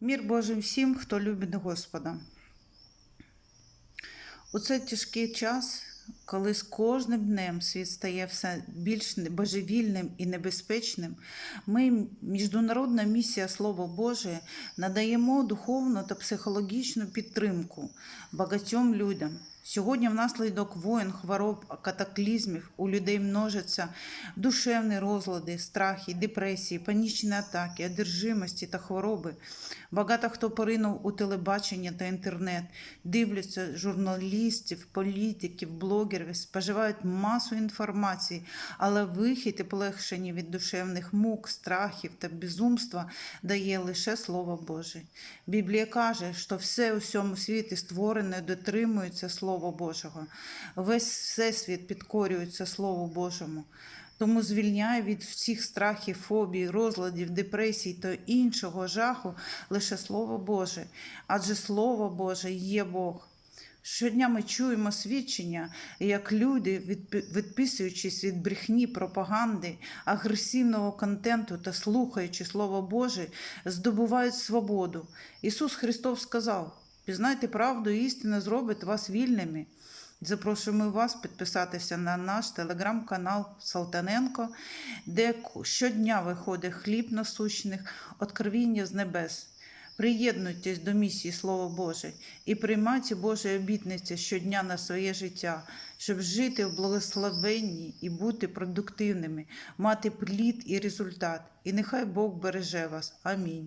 Мір Божий всім, хто любить Господа. У цей тяжкий час, коли з кожним днем світ стає все більш божевільним і небезпечним, ми, Міжнародна місія Слово Боже, надаємо духовну та психологічну підтримку багатьом людям. Сьогодні, внаслідок воєн, хвороб, катаклізмів у людей множаться душевні розлади, страхи, депресії, панічні атаки, одержимості та хвороби. Багато хто поринув у телебачення та інтернет, дивляться журналістів, політиків, блогерів, споживають масу інформації, але вихід і полегшення від душевних мук, страхів та безумства дає лише Слово Боже. Біблія каже, що все у всьому світі створене дотримується Слова Божого. Весь всесвіт підкорюється Слову Божому. Тому звільняє від всіх страхів, фобій, розладів, депресій та іншого жаху лише Слово Боже, адже Слово Боже є Бог. Щодня ми чуємо свідчення, як люди, відписуючись від брехні, пропаганди, агресивного контенту та слухаючи Слово Боже, здобувають свободу. Ісус Христос сказав: пізнайте правду, і істина зробить вас вільними. Запрошуємо вас підписатися на наш телеграм-канал Салтаненко, де щодня виходить хліб насущних, откровіння з небес. Приєднуйтесь до місії Слово Боже і приймайте Божі обітниці щодня на своє життя, щоб жити в благословенні і бути продуктивними, мати плід і результат. І нехай Бог береже вас. Амінь.